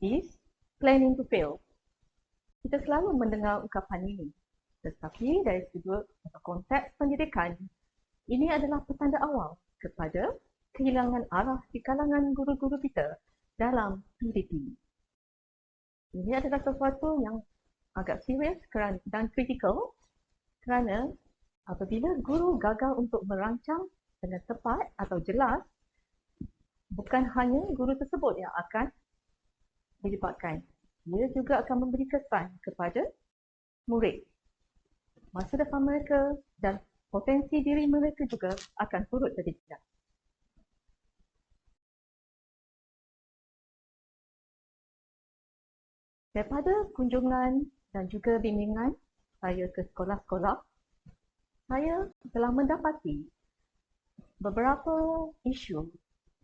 is planning to fail. Kita selalu mendengar ungkapan ini. Tetapi dari sudut atau konteks pendidikan, ini adalah petanda awal kepada kehilangan arah di kalangan guru-guru kita dalam PDP. Ini adalah sesuatu yang agak serius dan kritikal kerana apabila guru gagal untuk merancang dengan tepat atau jelas, bukan hanya guru tersebut yang akan dilibatkan. Ia juga akan memberi kesan kepada murid. Masa depan mereka dan potensi diri mereka juga akan turut terjejas. Daripada kunjungan dan juga bimbingan saya ke sekolah-sekolah, saya telah mendapati beberapa isu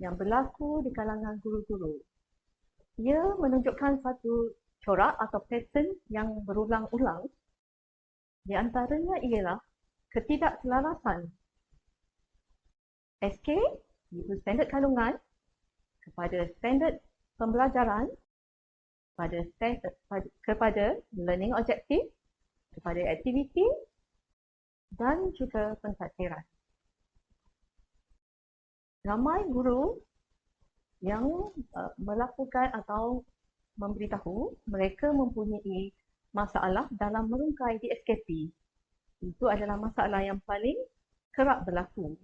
yang berlaku di kalangan guru-guru ia menunjukkan satu corak atau pattern yang berulang-ulang. Di antaranya ialah ketidakselarasan SK, iaitu standard kandungan, kepada standard pembelajaran, pada standard, kepada learning objective, kepada aktiviti dan juga pentadbiran. Ramai guru yang uh, melakukan atau memberitahu mereka mempunyai masalah dalam merungkai di SKP. Itu adalah masalah yang paling kerap berlaku.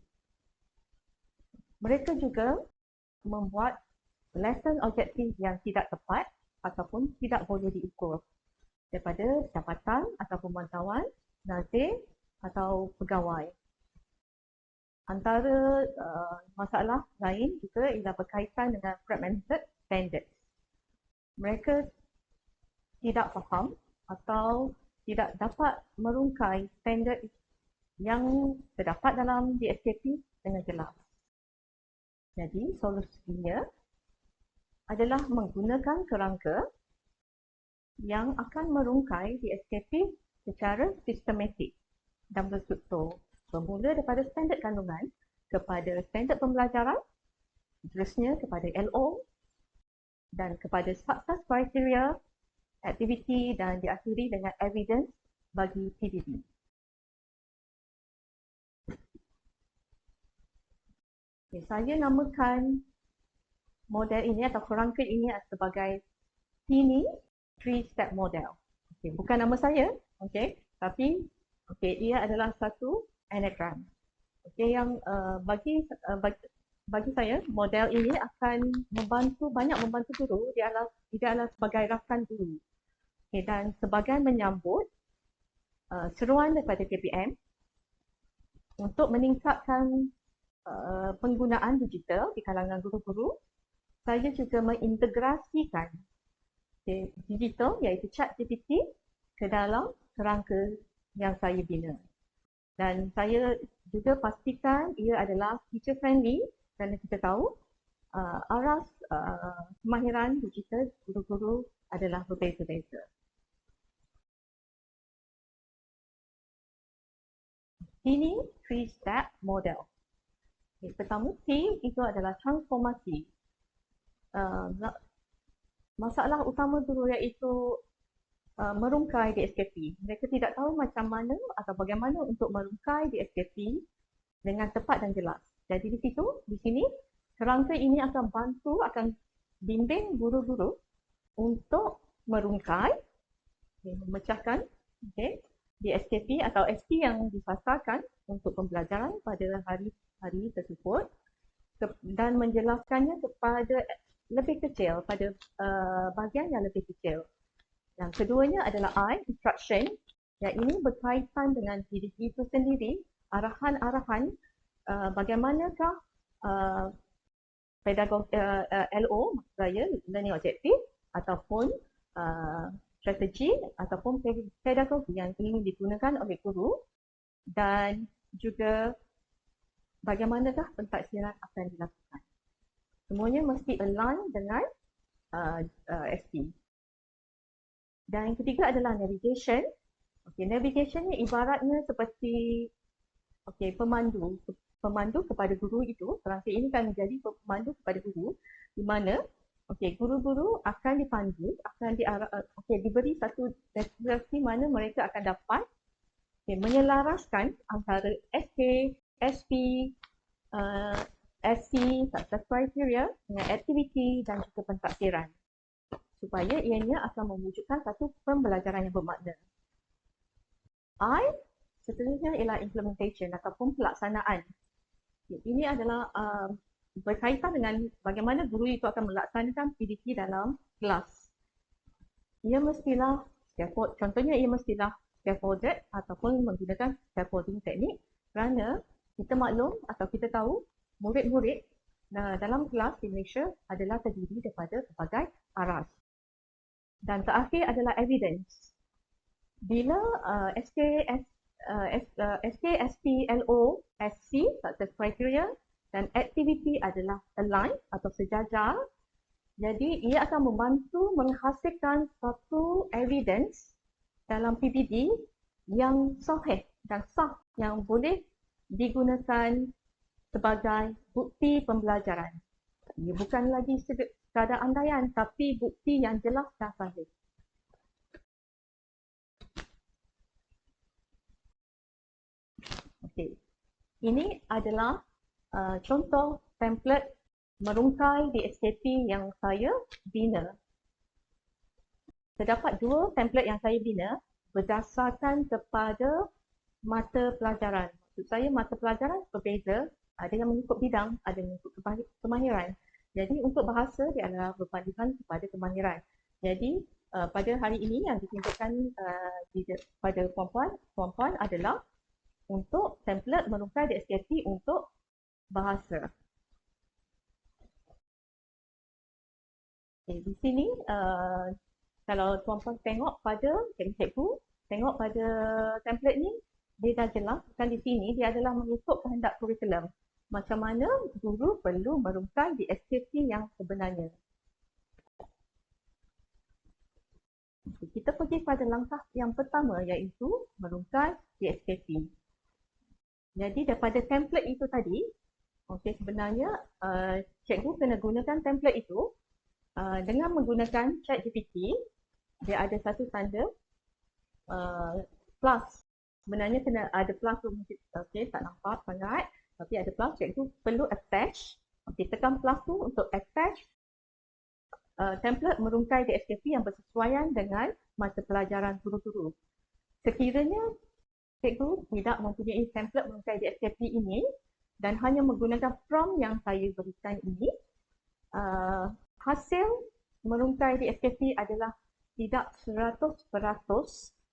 Mereka juga membuat lesson objektif yang tidak tepat ataupun tidak boleh diukur daripada dapatan atau pemantauan nazir atau pegawai. Antara uh, masalah lain juga ialah berkaitan dengan fragmented standards. Mereka tidak faham atau tidak dapat merungkai standard yang terdapat dalam DSKP dengan jelas. Jadi solusinya adalah menggunakan kerangka yang akan merungkai DSKP secara sistematik dan berstruktur bermula daripada standard kandungan kepada standard pembelajaran, seterusnya kepada LO dan kepada success criteria, aktiviti dan diakhiri dengan evidence bagi PDD. Okay, saya namakan model ini atau kerangka ini sebagai TINI Three Step Model. Okay, bukan nama saya, okay, tapi okay, ia adalah satu anagram. Okey yang uh, bagi, uh, bagi bagi saya model ini akan membantu banyak membantu guru dia adalah dia adalah sebagai rakan guru. Okey dan sebagai menyambut uh, seruan daripada KPM untuk meningkatkan uh, penggunaan digital di kalangan guru-guru saya juga mengintegrasikan okay, digital iaitu chat GPT ke dalam kerangka yang saya bina. Dan saya juga pastikan ia adalah teacher friendly kerana kita tahu uh, aras uh, kemahiran digital guru-guru adalah berbeza-beza. Ini three step model. Okay, pertama T itu adalah transformasi. Uh, masalah utama dulu iaitu uh, merungkai di SKP. Mereka tidak tahu macam mana atau bagaimana untuk merungkai di SKP dengan tepat dan jelas. Jadi di situ, di sini, kerangka ini akan bantu, akan bimbing guru-guru untuk merungkai, okay, memecahkan okay, di SKP atau SP yang disasarkan untuk pembelajaran pada hari-hari tersebut dan menjelaskannya kepada lebih kecil, pada uh, bahagian yang lebih kecil. Yang keduanya adalah I, instruction. Yang ini berkaitan dengan diri itu sendiri, arahan-arahan uh, bagaimanakah uh, pedagog uh, uh, LO, maksud saya, learning objective ataupun uh, strategi ataupun pedagogi yang ingin digunakan oleh guru dan juga bagaimanakah pentaksiran akan dilakukan. Semuanya mesti align dengan uh, uh, SP. Dan yang ketiga adalah navigation. Okay, navigation ni ibaratnya seperti okay, pemandu. Pemandu kepada guru itu, kerangka ini kan menjadi pemandu kepada guru di mana Okey, guru-guru akan dipandu, akan diarah, uh, okey, diberi satu deskripsi mana mereka akan dapat okay, menyelaraskan antara SK, SP, uh, SC, success criteria dengan aktiviti dan juga pentadbiran supaya ianya akan mewujudkan satu pembelajaran yang bermakna. I seterusnya ialah implementation ataupun pelaksanaan. Ini adalah uh, berkaitan dengan bagaimana guru itu akan melaksanakan PDP dalam kelas. Ia mestilah scaffold, contohnya ia mestilah scaffolded ataupun menggunakan scaffolding teknik kerana kita maklum atau kita tahu murid-murid dalam kelas di Malaysia adalah terdiri daripada pelbagai aras. Dan terakhir adalah evidence. Bila uh, SKS, uh, uh, SC, success criteria, dan aktiviti adalah align atau sejajar. Jadi ia akan membantu menghasilkan satu evidence dalam PBD yang sahih dan sah yang boleh digunakan sebagai bukti pembelajaran. Ia bukan lagi sekadar andaian tapi bukti yang jelas dan sahih. Okey. Ini adalah uh, contoh template merungkai di SKP yang saya bina. Terdapat dua template yang saya bina berdasarkan kepada mata pelajaran. Maksud saya mata pelajaran berbeza, ada yang mengikut bidang, ada yang mengikut kemahiran. Jadi untuk bahasa dia adalah berbandingkan kepada kemahiran. Jadi uh, pada hari ini yang ditunjukkan uh, di, pada puan-puan, puan-puan adalah untuk template merungkai di SKP untuk bahasa. Okay, di sini uh, kalau tuan-tuan tengok pada cikgu-cikgu, tengok pada template ni, dia dah jelaskan di sini dia adalah mengikut kehendak kurikulum. Macam mana guru perlu merungkai di SKP yang sebenarnya. Kita pergi pada langkah yang pertama iaitu merungkai di SKP. Jadi daripada template itu tadi, Okey, sebenarnya uh, cikgu kena gunakan template itu uh, dengan menggunakan chat GPT. Dia ada satu tanda uh, plus. Sebenarnya kena ada plus tu mungkin okey tak nampak sangat tapi ada plus cikgu perlu attach. Okey, tekan plus tu untuk attach uh, template merungkai di SKP yang bersesuaian dengan mata pelajaran guru-guru. Sekiranya cikgu tidak mempunyai template merungkai di SKP ini, dan hanya menggunakan prompt yang saya berikan ini, uh, hasil merungkai di SKP adalah tidak 100%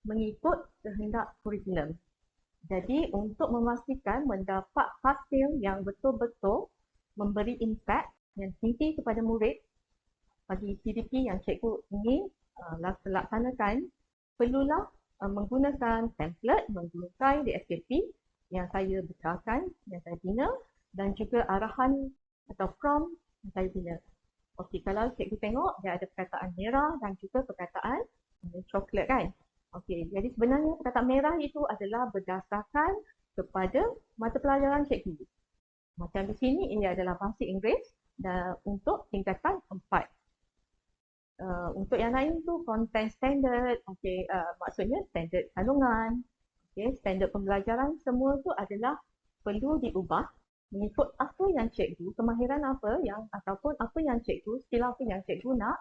mengikut kehendak kurikulum. Jadi untuk memastikan mendapat hasil yang betul-betul memberi impact yang tinggi kepada murid bagi PDP yang cikgu ingin uh, laksanakan, perlulah uh, menggunakan template menggunakan di SKP yang saya besarkan, yang saya bina dan juga arahan atau prompt yang saya bina. Okey, kalau cikgu tengok dia ada perkataan merah dan juga perkataan coklat kan. Okey, jadi sebenarnya perkataan merah itu adalah berdasarkan kepada mata pelajaran cikgu. Macam di sini ini adalah bahasa Inggeris dan untuk tingkatan empat. Uh, untuk yang lain tu content standard, okay, uh, maksudnya standard kandungan, okay, standard pembelajaran semua tu adalah perlu diubah mengikut apa yang cikgu, kemahiran apa yang ataupun apa yang cikgu, skill apa yang cikgu nak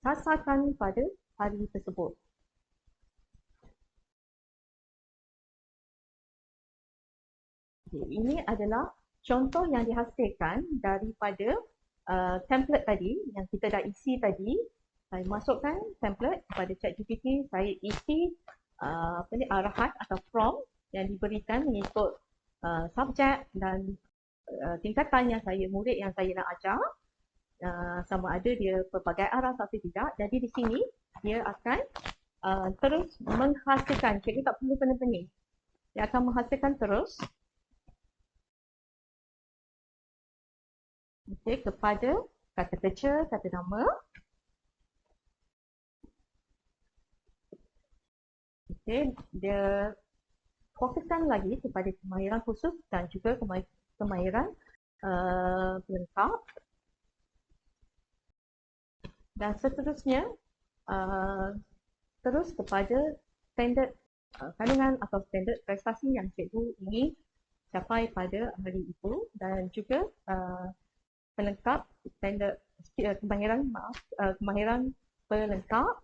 sasarkan pada hari tersebut. Okay, ini adalah contoh yang dihasilkan daripada uh, template tadi yang kita dah isi tadi. Saya masukkan template kepada ChatGPT, saya isi uh, apa ni arahan atau prompt yang diberikan mengikut uh, subjek dan uh, tingkatan yang saya murid yang saya nak ajar. Uh, sama ada dia pelbagai arah atau tidak. Jadi di sini dia akan uh, terus menghasilkan. Jadi tak perlu pening-pening. Dia akan menghasilkan terus okay, kepada kata kerja, kata nama. Okay, dia fokuskan lagi kepada kemahiran khusus dan juga kemahiran uh, pelengkap. Dan seterusnya uh, terus kepada standard uh, kandungan atau standard prestasi yang cikgu ingin capai pada hari itu. Dan juga uh, pelengkap standard uh, kemahiran maaf uh, kemahiran pelengkap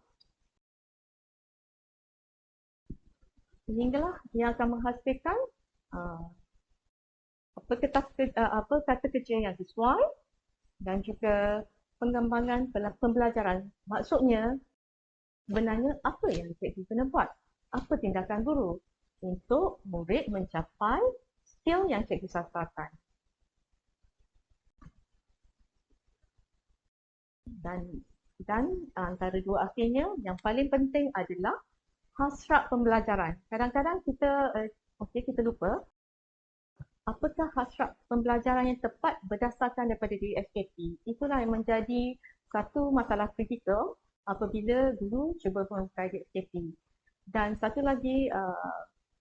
sehinggalah ia akan menghasilkan uh, apa kata uh, apa kata kerja yang sesuai dan juga pengembangan pembelajaran. Maksudnya sebenarnya apa yang cikgu kena buat? Apa tindakan guru untuk murid mencapai skill yang cikgu sasarkan? Dan dan antara dua akhirnya yang paling penting adalah hasrat pembelajaran. Kadang-kadang kita uh, okey kita lupa apakah hasrat pembelajaran yang tepat berdasarkan daripada diri SKP. Itulah yang menjadi satu masalah kritikal apabila guru cuba mengkaji SKP. Dan satu lagi uh,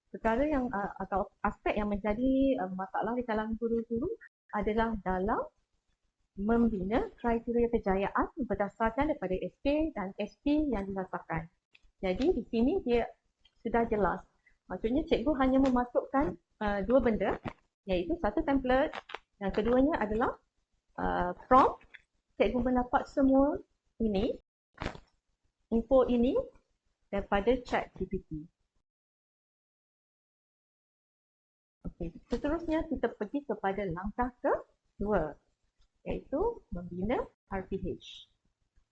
perkara yang uh, atau aspek yang menjadi uh, masalah di kalangan guru-guru adalah dalam membina kriteria kejayaan berdasarkan daripada SP dan SP yang dirasakan. Jadi di sini dia sudah jelas. Maksudnya cikgu hanya memasukkan uh, dua benda iaitu satu template yang keduanya adalah uh, prompt cikgu mendapat semua ini info ini daripada chat GPT Okey, seterusnya kita pergi kepada langkah kedua iaitu membina RPH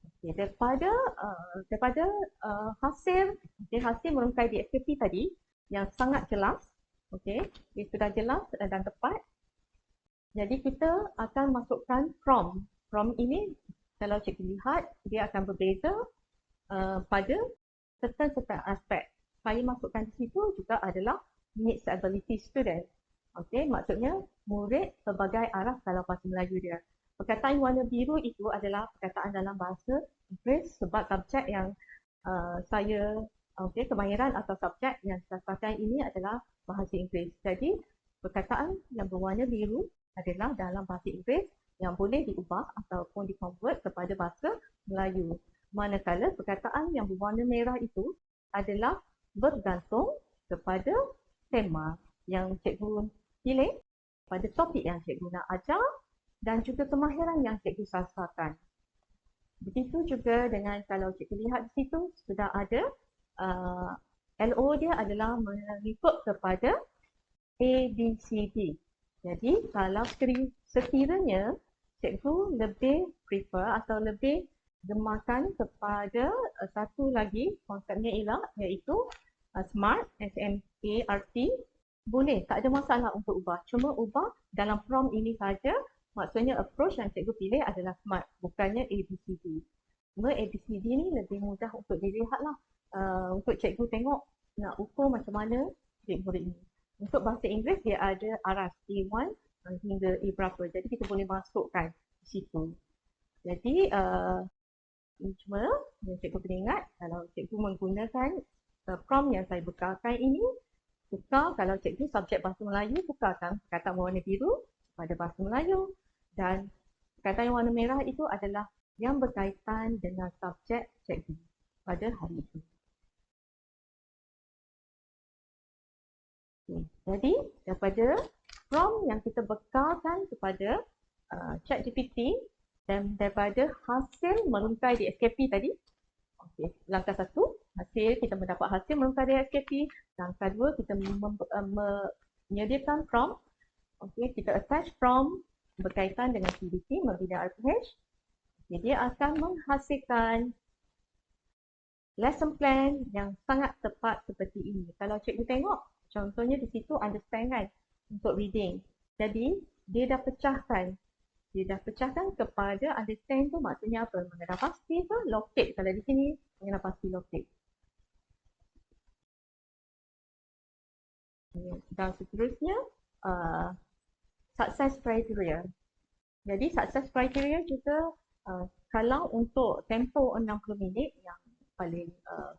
Okey, daripada uh, daripada uh, hasil okay, hasil merungkai di FKP tadi yang sangat jelas Okey, dia sudah jelas dan tepat. Jadi kita akan masukkan from. From ini kalau cikgu lihat dia akan berbeza uh, pada certain-certain aspek. Saya masukkan di situ juga adalah needs ability student. Okey, maksudnya murid pelbagai arah dalam bahasa Melayu dia. Perkataan warna biru itu adalah perkataan dalam bahasa Inggeris sebab subjek yang uh, saya okey kemahiran atau subjek yang saya pakai ini adalah bahasa Inggeris. Jadi, perkataan yang berwarna biru adalah dalam bahasa Inggeris yang boleh diubah ataupun dikonvert kepada bahasa Melayu. Manakala perkataan yang berwarna merah itu adalah bergantung kepada tema yang cikgu pilih pada topik yang cikgu nak ajar dan juga kemahiran yang cikgu sasarkan. Begitu juga dengan kalau cikgu lihat di situ sudah ada uh, LO dia adalah mengikut kepada A, B, C, D. Jadi kalau sekiranya cikgu lebih prefer atau lebih gemakan kepada uh, satu lagi konsepnya ialah iaitu uh, SMART, S-M-A-R-T boleh, tak ada masalah untuk ubah. Cuma ubah dalam prompt ini saja maksudnya approach yang cikgu pilih adalah SMART bukannya ABCD. Cuma ABCD ni lebih mudah untuk dilihat lah uh, untuk cikgu tengok nak ukur macam mana murid-murid ini. Untuk bahasa Inggeris dia ada aras A1 hingga A berapa. Jadi kita boleh masukkan di situ. Jadi uh, cuma yang cikgu kena ingat kalau cikgu menggunakan uh, prompt yang saya bekalkan ini tukar kalau cikgu subjek bahasa Melayu tukarkan kata warna biru pada bahasa Melayu dan kata yang warna merah itu adalah yang berkaitan dengan subjek cikgu pada hari itu. Okay. Jadi daripada prompt yang kita bekalkan kepada uh, chat GPT dan daripada hasil merungkai di SKP tadi. Okay. Langkah satu, hasil kita mendapat hasil merungkai di SKP. Langkah dua, kita uh, menyediakan prompt. Okay. Kita attach prompt berkaitan dengan CBT, membina RPH. Dia akan menghasilkan lesson plan yang sangat tepat seperti ini. Kalau cikgu tengok, Contohnya di situ understand kan untuk reading. Jadi dia dah pecahkan. Dia dah pecahkan kepada understand tu maksudnya apa? Mengenal pasti ke locate. Kalau di sini mengenal pasti locate. Dan seterusnya uh, success criteria. Jadi success criteria juga uh, kalau untuk tempoh 60 minit yang paling uh,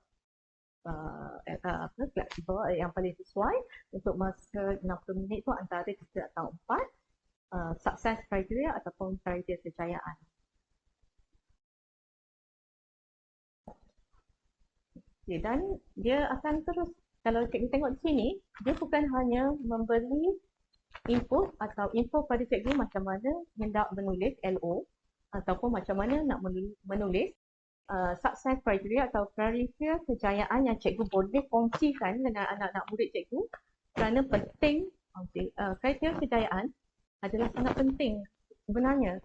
uh, uh, apa flexible uh, yang paling sesuai untuk masa 60 minit tu antara 3 atau 4 uh, success criteria ataupun kriteria kejayaan. Okay, dan dia akan terus, kalau cikgu tengok di sini, dia bukan hanya memberi input atau info pada cikgu macam mana hendak menulis LO ataupun macam mana nak menulis uh, success criteria atau kriteria kejayaan yang cikgu boleh kongsikan dengan anak-anak murid cikgu kerana penting okay, uh, kriteria kejayaan adalah sangat penting sebenarnya.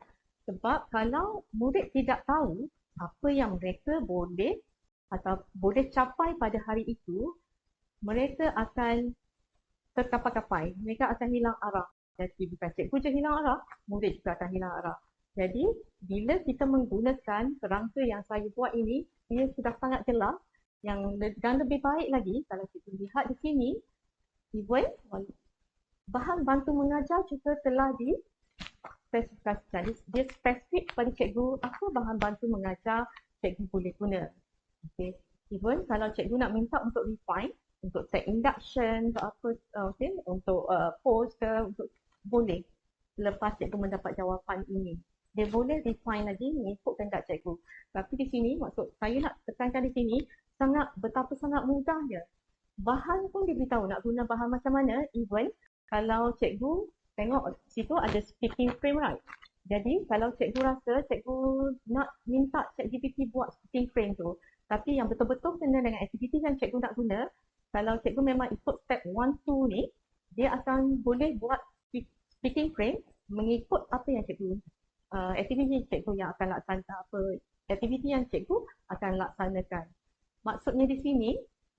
Sebab kalau murid tidak tahu apa yang mereka boleh atau boleh capai pada hari itu mereka akan terkapai-kapai mereka akan hilang arah jadi bukan cikgu je hilang arah murid juga akan hilang arah jadi bila kita menggunakan kerangka yang saya buat ini ia sudah sangat jelas yang dan lebih baik lagi kalau kita lihat di sini even bahan bantu mengajar juga telah di spesifikasikan. Dia spesifik kepada cikgu apa bahan bantu mengajar cikgu boleh guna. Okay. Even kalau cikgu nak minta untuk refine, untuk take induction, untuk apa, uh, okay, untuk uh, post ke, untuk boleh lepas cikgu mendapat jawapan ini. Dia boleh refine lagi, mengikutkan kat cikgu. Tapi di sini, maksud saya nak tekankan di sini, sangat betapa sangat mudahnya. Bahan pun dia beritahu nak guna bahan macam mana, even kalau cikgu tengok situ ada speaking frame right. Jadi kalau cikgu rasa cikgu nak minta ChatGPT buat speaking frame tu, tapi yang betul-betul kena dengan aktiviti yang cikgu nak guna, kalau cikgu memang ikut step 1 2 ni, dia akan boleh buat speaking frame mengikut apa yang cikgu uh, aktiviti cikgu yang akan laksanakan apa aktiviti yang cikgu akan laksanakan. Maksudnya di sini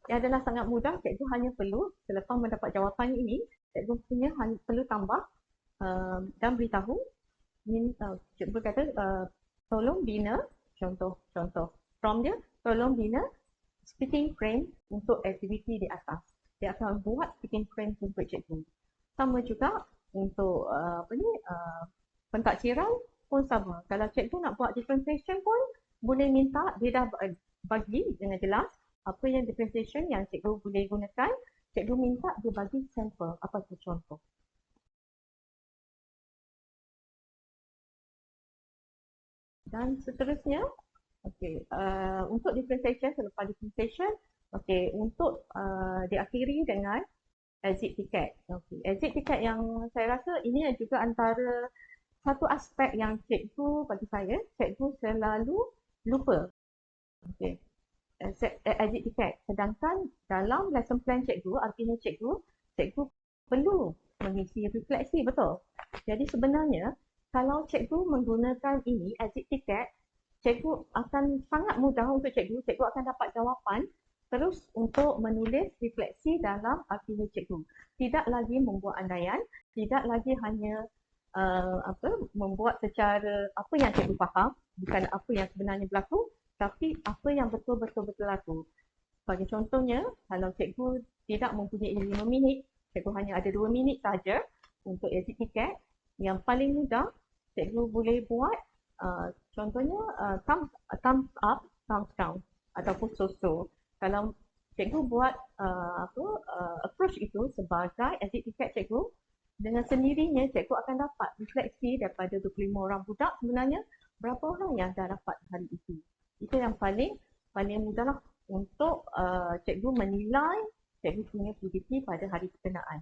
ia adalah sangat mudah cikgu hanya perlu selepas mendapat jawapan ini cikgu punya hanya perlu tambah uh, dan beritahu min, uh, cikgu berkata uh, tolong bina contoh contoh from dia tolong bina speaking frame untuk aktiviti di atas. Dia akan buat speaking frame untuk cikgu sama juga untuk uh, apa ni uh, pentaksiran pun sama. Kalau cikgu nak buat differentiation pun boleh minta dia dah bagi dengan jelas apa yang differentiation yang cikgu boleh gunakan. Cikgu minta dia bagi sampel. Apa tu contoh. Dan seterusnya, okay, uh, untuk differentiation, selepas differentiation, okay, untuk uh, diakhiri dengan exit ticket. Okay, exit ticket yang saya rasa ini juga antara satu aspek yang cikgu bagi saya, cikgu selalu lupa. Okay, exit ticket. Sedangkan dalam lesson plan cikgu, artinya cikgu, cikgu perlu mengisi refleksi, betul? Jadi sebenarnya, kalau cikgu menggunakan ini, exit ticket, cikgu akan sangat mudah untuk cikgu, cikgu akan dapat jawapan terus untuk menulis refleksi dalam artinya cikgu. Tidak lagi membuat andaian, tidak lagi hanya uh, apa membuat secara apa yang cikgu faham, bukan apa yang sebenarnya berlaku, tapi apa yang betul-betul berlaku. Bagi contohnya, kalau cikgu tidak mempunyai 5 minit, cikgu hanya ada 2 minit saja untuk exit tiket, yang paling mudah cikgu boleh buat uh, contohnya uh, thumbs, uh, thumbs up, thumbs down ataupun so-so. Kalau cikgu buat uh, apa, uh, approach itu sebagai exit tiket cikgu, dengan sendirinya cikgu akan dapat refleksi daripada 25 orang budak sebenarnya berapa orang yang dah dapat hari itu. Itu yang paling paling mudah lah untuk uh, cikgu menilai cikgu punya PDP pada hari perkenaan.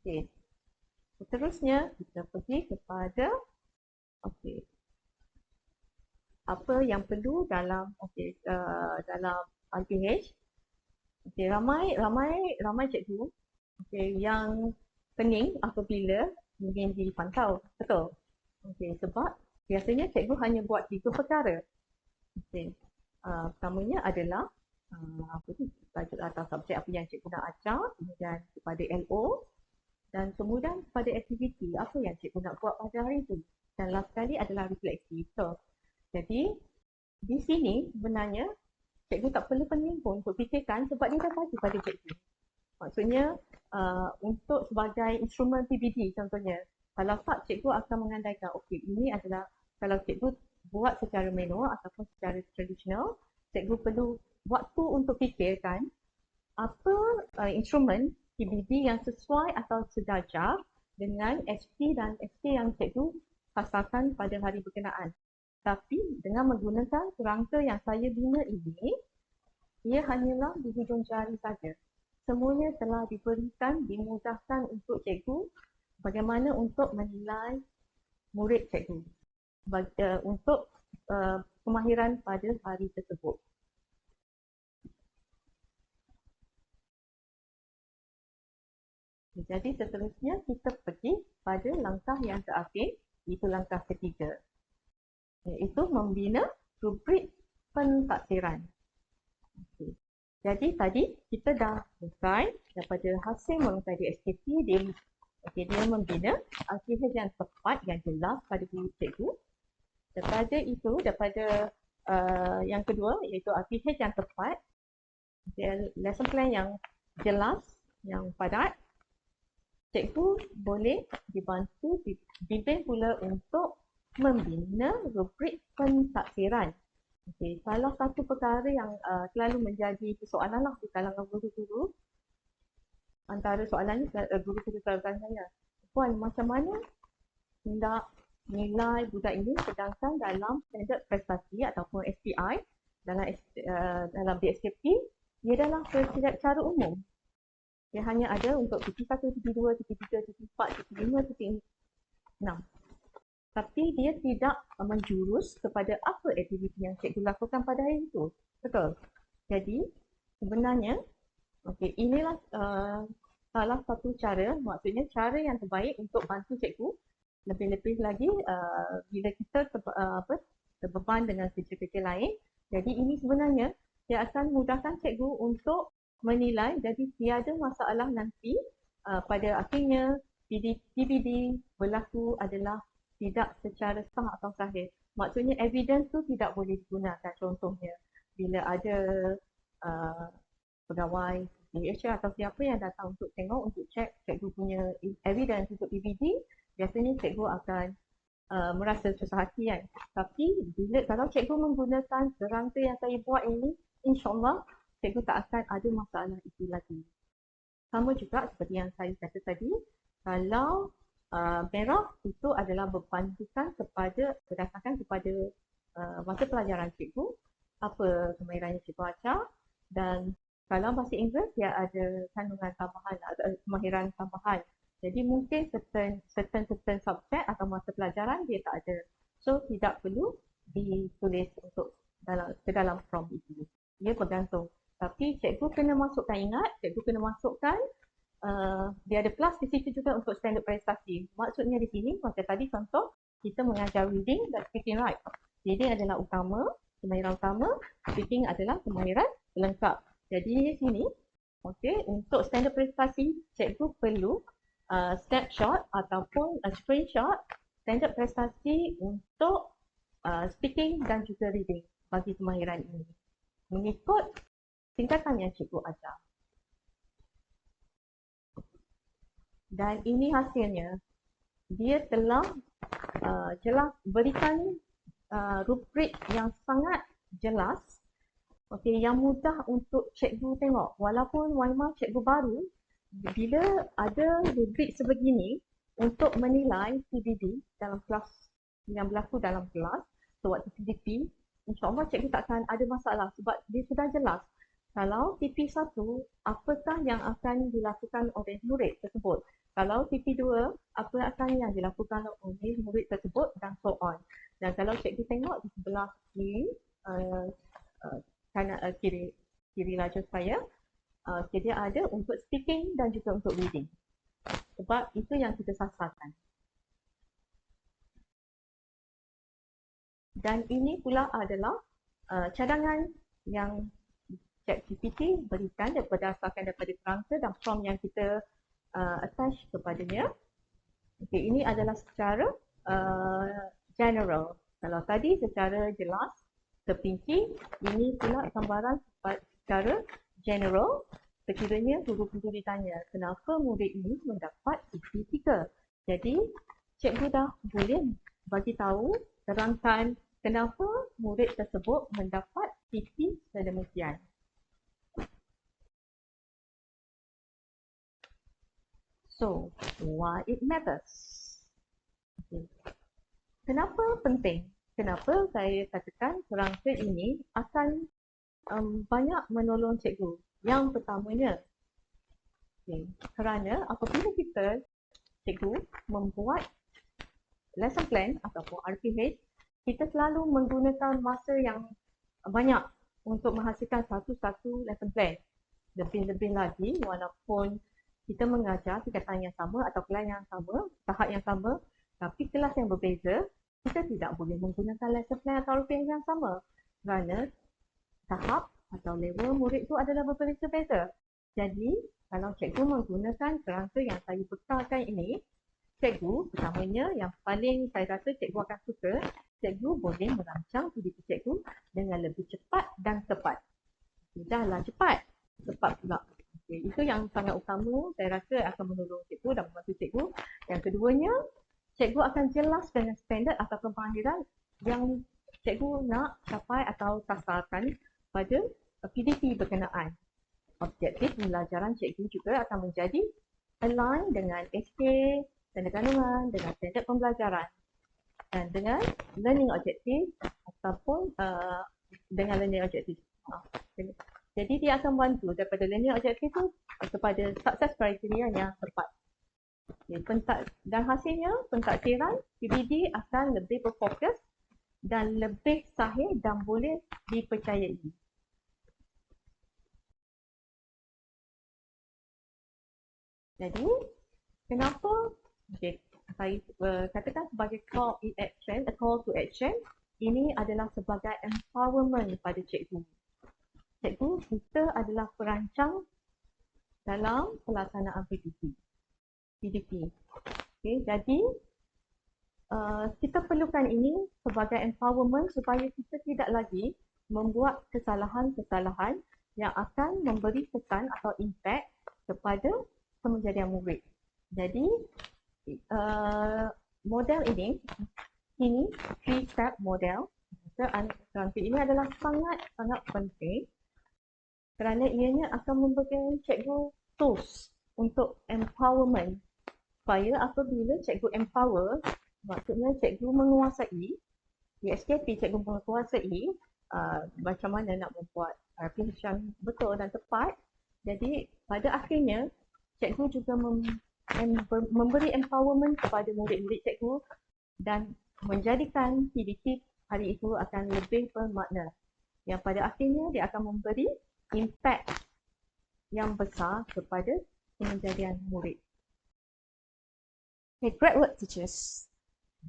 Okey. Seterusnya kita pergi kepada okey. Apa yang perlu dalam okey uh, dalam RPH? Okey, ramai ramai ramai cikgu okey yang pening apabila ingin dipantau. Betul? Okey, sebab biasanya cikgu hanya buat tiga perkara. Okey. Uh, pertamanya adalah uh, apa tu? Tajuk atau subjek apa yang cikgu nak ajar, kemudian kepada LO dan kemudian kepada aktiviti apa yang cikgu nak buat pada hari itu. Dan last sekali adalah refleksi. So, jadi di sini sebenarnya cikgu tak perlu pening pun untuk fikirkan sebab dia dah bagi pada cikgu. Maksudnya uh, untuk sebagai instrumen PBD contohnya kalau tak cikgu akan mengandaikan okey ini adalah kalau cikgu buat secara manual ataupun secara tradisional cikgu perlu waktu untuk fikirkan apa uh, instrumen PBB yang sesuai atau sejajar dengan SP dan SP yang cikgu pasarkan pada hari berkenaan. Tapi dengan menggunakan kerangka yang saya bina ini, ia hanyalah di hujung jari saja. Semuanya telah diberikan, dimudahkan untuk cikgu bagaimana untuk menilai murid cikgu uh, untuk uh, kemahiran pada hari tersebut. Jadi seterusnya kita pergi pada langkah yang terakhir, itu langkah ketiga. Iaitu membina rubrik pentaksiran. Okay. Jadi tadi kita dah selesai daripada hasil merungkai di SKP, dia, okay, dia membina RTH yang tepat, yang jelas pada guru cikgu. Daripada itu, daripada uh, yang kedua iaitu RTH yang tepat, okay, lesson plan yang jelas, yang padat, cikgu boleh dibantu dibimbing pula untuk membina rubrik pentaksiran. Okay. Salah satu perkara yang uh, selalu menjadi persoalan lah di kalangan guru-guru antara soalan uh, guru-guru selalu tanya Puan macam mana hendak nilai budak ini sedangkan dalam standard prestasi ataupun SPI dalam uh, dalam DSKP ia adalah secara umum dia hanya ada untuk titik 1, titik 2, titik 3, titik 4, titik 5, titik 6. Tapi dia tidak menjurus kepada apa aktiviti yang cikgu lakukan pada hari itu. Betul? Jadi, sebenarnya, okay, inilah uh, salah satu cara, maksudnya cara yang terbaik untuk bantu cikgu lebih-lebih lagi uh, bila kita ter, uh, apa, terbeban dengan kerja-kerja lain. Jadi ini sebenarnya dia akan mudahkan cikgu untuk menilai jadi tiada masalah nanti uh, pada akhirnya PBD berlaku adalah tidak secara sah atau sahih. Maksudnya evidence tu tidak boleh digunakan contohnya bila ada uh, pegawai DHR atau siapa yang datang untuk tengok untuk cek cikgu punya evidence untuk PBD biasanya cikgu akan uh, merasa susah hati kan. Tapi bila kalau cikgu menggunakan kerangka yang saya buat ini insyaAllah cikgu tak akan ada masalah itu lagi. Sama juga seperti yang saya kata tadi, kalau uh, merah itu adalah berpandukan kepada berdasarkan kepada uh, masa pelajaran cikgu, apa kemahiran yang cikgu ajar dan kalau bahasa Inggeris dia ada kandungan tambahan atau kemahiran tambahan. Jadi mungkin certain certain certain subjek atau masa pelajaran dia tak ada. So tidak perlu ditulis untuk dalam ke dalam form itu. Ia bergantung tapi cikgu kena masukkan, ingat, cikgu kena masukkan uh, dia ada plus di situ juga untuk standard prestasi. Maksudnya di sini, macam tadi contoh, kita mengajar reading dan speaking right. Reading adalah utama, kemahiran utama, speaking adalah kemahiran pelengkap. Jadi di sini, okay, untuk standard prestasi, cikgu perlu uh, snapshot ataupun uh, screenshot standard prestasi untuk uh, speaking dan juga reading bagi kemahiran ini. Mengikut tingkatan yang cikgu ajar. Dan ini hasilnya. Dia telah uh, jelas berikan uh, rubrik yang sangat jelas okay, yang mudah untuk cikgu tengok. Walaupun Waima cikgu baru, bila ada rubrik sebegini untuk menilai PBD dalam kelas yang berlaku dalam kelas, so waktu PDP, insyaAllah cikgu takkan ada masalah sebab dia sudah jelas kalau TP1, apakah yang akan dilakukan oleh murid tersebut? Kalau TP2, apa akan yang dilakukan oleh murid tersebut dan so on. Dan kalau cikgu tengok di sebelah kiri, uh, uh, kanan, uh, kiri, kiri lajur saya, uh, dia ada untuk speaking dan juga untuk reading. Sebab itu yang kita sasarkan. Dan ini pula adalah uh, cadangan yang ChatGPT berikan berdasarkan daripada kerangka dan prompt yang kita uh, attach kepadanya. Okay, ini adalah secara uh, general. Kalau tadi secara jelas, terpinci, ini pula gambaran secara general. Sekiranya guru-guru ditanya, kenapa murid ini mendapat IP3? Jadi, cikgu dah boleh bagi tahu, terangkan kenapa murid tersebut mendapat IP sedemikian. So, why it matters? Okay. Kenapa penting kenapa saya katakan kerangka ini akan um, banyak menolong cikgu. Yang pertamanya, okay, kerana apabila kita cikgu membuat lesson plan ataupun RPH, kita selalu menggunakan masa yang banyak untuk menghasilkan satu-satu lesson plan. Lebih-lebih lagi walaupun kita mengajar tingkatan yang sama atau kelas yang sama, tahap yang sama, tapi kelas yang berbeza, kita tidak boleh menggunakan lesson plan atau RPH yang sama kerana tahap atau level murid itu adalah berbeza-beza. Jadi, kalau cikgu menggunakan kerangka yang saya bekalkan ini, cikgu pertamanya yang paling saya rasa cikgu akan suka, cikgu boleh merancang PDP cikgu dengan lebih cepat dan tepat. Tidaklah cepat, tepat pula. Okay, itu yang sangat utama saya rasa akan menolong cikgu dan membantu cikgu. Yang keduanya, cikgu akan jelas dengan standard atau pemahiran yang cikgu nak capai atau sasarkan pada PDP berkenaan. Objektif pembelajaran cikgu juga akan menjadi align dengan SK, tanda kandungan, dengan standard pembelajaran dan dengan learning objective ataupun uh, dengan learning objective. Jadi dia akan bantu daripada learning objective tu kepada success criteria yang tepat. Okay, pentak, dan hasilnya pentaksiran PBD akan lebih berfokus dan lebih sahih dan boleh dipercayai. Jadi, kenapa okay, saya uh, katakan sebagai call in action, a call to action, ini adalah sebagai empowerment pada cikgu. Cikgu, kita adalah perancang dalam pelaksanaan PDP. PDP. Okay, jadi, uh, kita perlukan ini sebagai empowerment supaya kita tidak lagi membuat kesalahan-kesalahan yang akan memberi kesan atau impact kepada kemenjadian murid. Jadi uh, model ini, ini three step model. Kerangka ini adalah sangat-sangat penting kerana ianya akan memberikan cikgu tools untuk empowerment supaya apabila cikgu empower maksudnya cikgu menguasai di cikgu menguasai uh, macam mana nak membuat uh, pilihan betul dan tepat jadi pada akhirnya cikgu juga mem, em, memberi empowerment kepada murid-murid cikgu dan menjadikan PDP hari itu akan lebih bermakna. Yang pada akhirnya dia akan memberi impact yang besar kepada penjadian murid. Okay, great work teachers.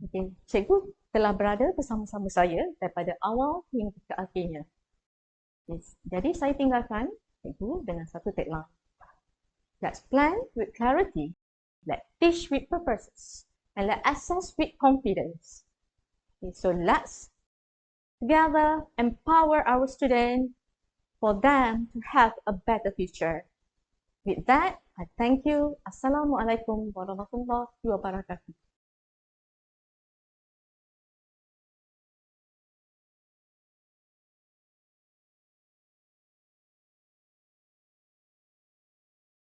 Okay, cikgu telah berada bersama-sama saya daripada awal hingga ke akhirnya. Yes. Jadi saya tinggalkan cikgu dengan satu tagline. Let's plan with clarity. Let's teach with purposes. And let's assess with confidence. Okay, so let's together empower our students for them to have a better future. With that, I thank you. Assalamualaikum warahmatullahi wabarakatuh.